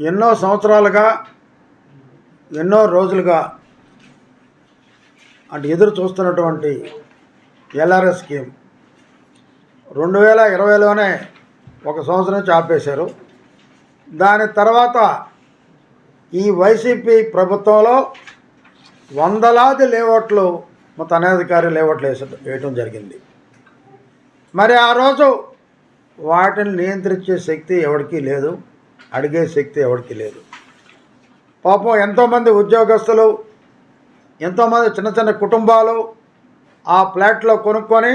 ఎన్నో సంవత్సరాలుగా ఎన్నో రోజులుగా అంటే ఎదురు చూస్తున్నటువంటి ఎల్ఆర్ఎస్ స్కీమ్. రెండు వేల ఇరవైలోనే ఒక సంవత్సరం నుంచి ఆపేశారు. దాని తర్వాత ఈ వైసీపీ ప్రభుత్వంలో వందలాది లేఅవుట్లు మొత్తం అనధికారి లేఅవుట్లు వేస వేయటం జరిగింది. మరి ఆ రోజు వాటిని నియంత్రించే శక్తి ఎవరికీ లేదు. అడిగే శక్తి ఎవరికి లేదు. పాపం ఎంతోమంది ఉద్యోగస్తులు ఎంతోమంది చిన్న చిన్న కుటుంబాలు ఆ ఫ్లాట్లో కొనుక్కొని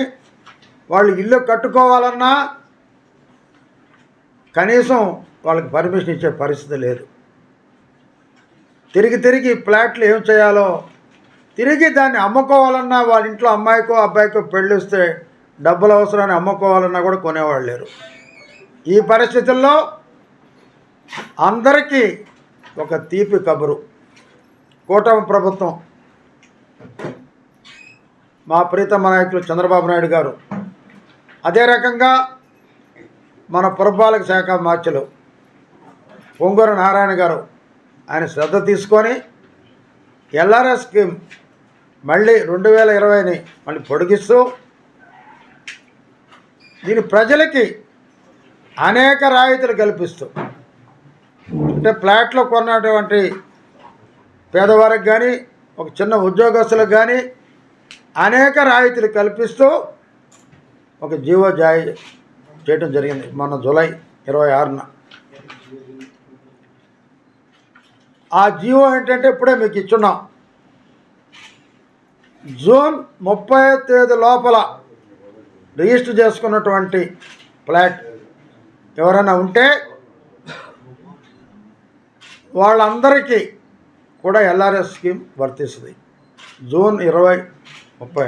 వాళ్ళు ఇల్లు కట్టుకోవాలన్నా కనీసం వాళ్ళకి పర్మిషన్ ఇచ్చే పరిస్థితి లేదు. తిరిగి తిరిగి ఫ్లాట్లు ఏం చేయాలో తిరిగి దాన్ని అమ్ముకోవాలన్నా వాళ్ళ ఇంట్లో అమ్మాయికో అబ్బాయికో పెళ్ళిస్తే డబ్బులు అవసరాన్ని అమ్ముకోవాలన్నా కూడా కొనేవాళ్ళు లేరు. ఈ పరిస్థితుల్లో అందరికీ ఒక తీపి కబురు. కూటమి ప్రభుత్వం మా ప్రీతమ నాయకులు చంద్రబాబు నాయుడు గారు అదే రకంగా మన పురపాలక శాఖ మార్చులు పొంగూరు నారాయణ గారు ఆయన శ్రద్ధ తీసుకొని ఎల్ఆర్ఎస్ స్కీమ్ మళ్ళీ రెండు వేల ఇరవైని మళ్ళీ పొడిగిస్తూ దీని ప్రజలకి అనేక రాయితీలు కల్పిస్తూ అంటే ఫ్లాట్లో కొన్నటువంటి పేదవారికి కానీ ఒక చిన్న ఉద్యోగస్తులకు కానీ అనేక రాయితీలు కల్పిస్తూ ఒక జీవో జాయి చేయడం జరిగింది మొన్న జూలై ఇరవై ఆరున. ఆ జీవో ఏంటంటే ఇప్పుడే మీకు ఇచ్చున్నాం. జూన్ ముప్పై తేదీ లోపల రిజిస్టర్ చేసుకున్నటువంటి ఫ్లాట్ ఎవరైనా ఉంటే వాళ్ళందరికీ కూడా ఎల్ఆర్ఎస్ స్కీమ్ వర్తిస్తుంది. జూన్ ఇరవై ముప్పై.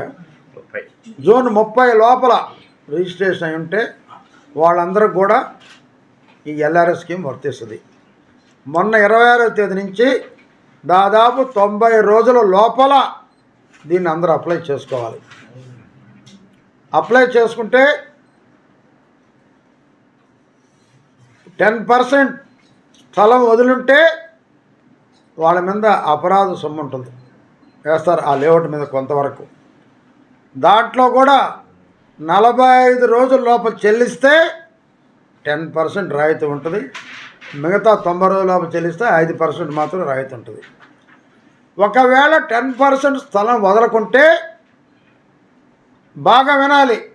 ముప్పై. జూన్ ముప్పై లోపల రిజిస్ట్రేషన్ అయి ఉంటే వాళ్ళందరికి కూడా ఈ ఎల్ఆర్ఎస్ స్కీమ్ వర్తిస్తుంది. మొన్న ఇరవై ఆరో తేదీ నుంచి దాదాపు తొంభై రోజుల లోపల దీన్ని అందరూ అప్లై చేసుకోవాలి. అప్లై చేసుకుంటే టెన్ పర్సెంట్ స్థలం వదిలింటే వాళ్ళ మీద అపరాధ సొమ్ము ఉంటుంది. వేస్తారు ఆ లేఅవుట్ మీద కొంతవరకు. దాంట్లో కూడా నలభై ఐదు రోజుల లోపల చెల్లిస్తే టెన్ పర్సెంట్ రాయితీ ఉంటుంది. మిగతా తొంభై రోజుల లోపల చెల్లిస్తే ఐదు పర్సెంట్ మాత్రం రాయితీ ఉంటుంది. ఒకవేళ టెన్ పర్సెంట్ స్థలం వదలకుంటే బాగా వినాలి.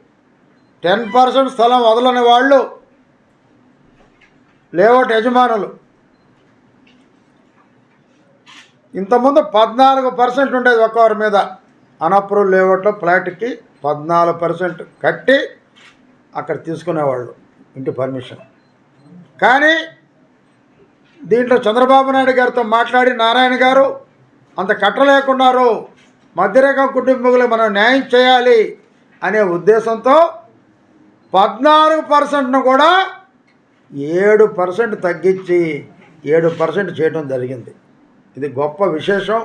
టెన్ పర్సెంట్ స్థలం వదలని వాళ్ళు లేఅవుట్ యజమానులు ఇంతకుముందు పద్నాలుగు పర్సెంట్ ఉండేది ఒక్కవారి మీద. అనప్రూవ్ లేఅవుట్లో ఫ్లాట్కి పద్నాలుగు పర్సెంట్ కట్టి అక్కడ తీసుకునేవాళ్ళు ఇంటి పర్మిషన్. కానీ దీంట్లో చంద్రబాబు నాయుడు గారితో మాట్లాడి నారాయణ గారు అంత కట్టలేకున్నారు. మధ్యరేఖ కుటుంబీకులకు మనం న్యాయం చేయాలి అనే ఉద్దేశంతో పద్నాలుగు పర్సెంట్ను కూడా ఏడు పర్సెంట్ తగ్గించి ఏడు పర్సెంట్ చేయడం జరిగింది. ఇది గొప్ప విశేషం.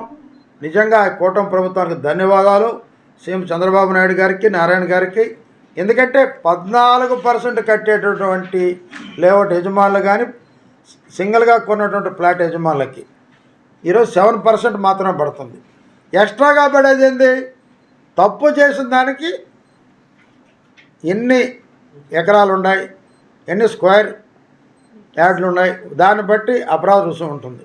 నిజంగా కూటమి ప్రభుత్వానికి ధన్యవాదాలు. సీఎం చంద్రబాబు నాయుడు గారికి నారాయణ గారికి. ఎందుకంటే పద్నాలుగు పర్సెంట్ కట్టేటటువంటి లేఅవుట్ యజమానులు కానీ సింగిల్గా కొన్నటువంటి ఫ్లాట్ యజమానులకి ఈరోజు సెవెన్ పర్సెంట్ మాత్రమే పడుతుంది. ఎక్స్ట్రాగా పడేది ఏంది? తప్పు చేసిన దానికి ఎన్ని ఎకరాలు ఉన్నాయి ఎన్ని స్క్వేర్ యార్డ్లు ఉన్నాయి దాన్ని బట్టి అపరాధ రుసుము ఉంటుంది.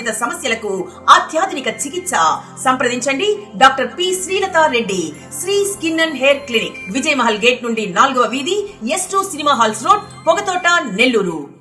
సమస్యలకు అత్యాధునిక చికిత్స. సంప్రదించండి doctor P. Srilatha Reddy Sri skin and hair clinic Vijay Mahal gate నుండి నాలుగవ వీధి S two cinema halls road Pogathota Nellore.